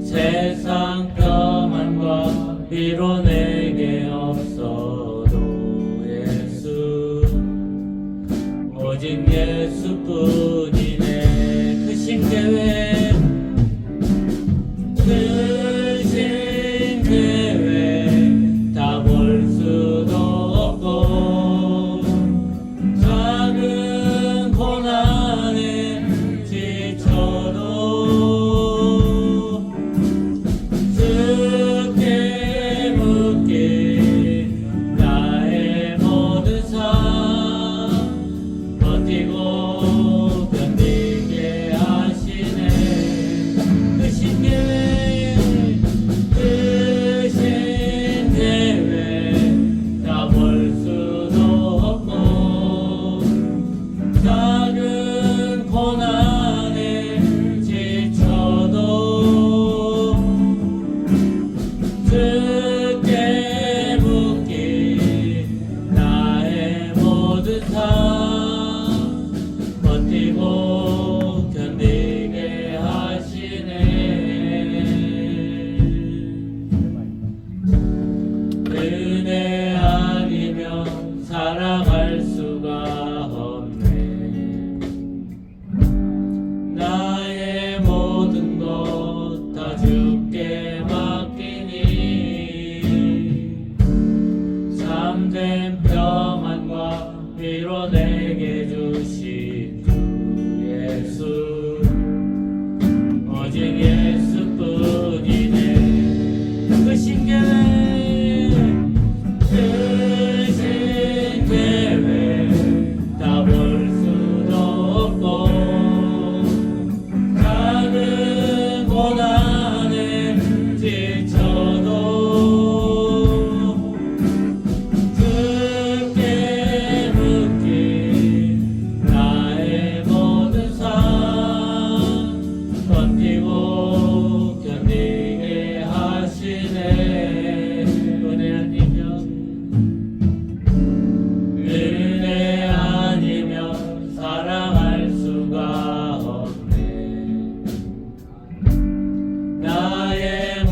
세상 평안과 위로 내게 없어도 예수 오직 예수뿐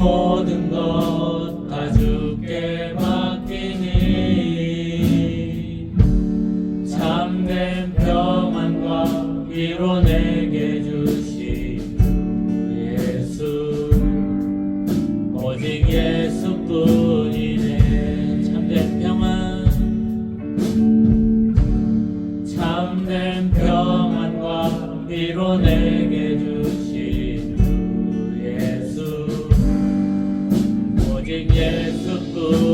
모든 것 다 주께 맡기니. 참된 평안과 위로 내게 주신 주 예수. 오직 예수뿐이네. 참된 평안. 참된 평안과 위로 내게 Oh.